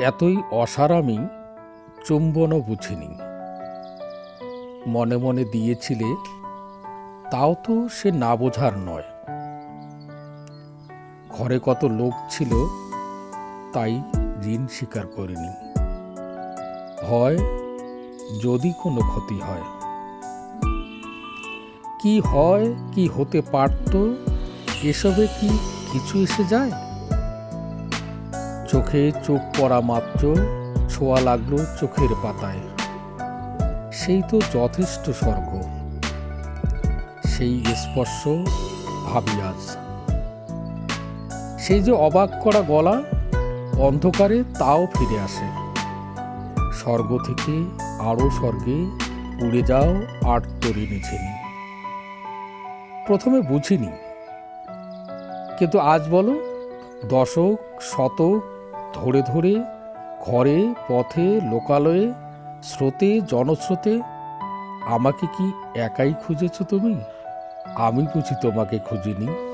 এতই অসার আমি চুম্বনও বুঝিনি। মনে মনে দিয়েছিলে, তাও তো সে না বোঝার নয়। ঘরে কত লোক ছিল, তাই ঋণ স্বীকার করিনি। হয় যদি কোনো ক্ষতি হয়। কি হয়, কি হতে পারত, এসবে কি কিছু এসে যায়? চোখে চোখ পড়া মাত্র, ছোঁয়া লাগল চোখের পাতায়। সেই তো যথেষ্ট স্বর্গ। সেই স্পর্শ ভাবি আজ। সেই যে অবাক করা গলা, অন্ধকারে তাও ফিরে আসে। স্বর্গ থেকে আরও স্বর্গে উড়ে যাও আর তরিণী ছিনি প্রথমে বুঝিনি। কিন্তু আজ বলো, দশক, শতক ধরে ধরে ঘরে, পথে, লোকালয়ে, স্রোতে, জনস্রোতে আমাকে কি একাই খুঁজেছ তুমি? আমি বুঝি তোমাকে খুঁজিনি।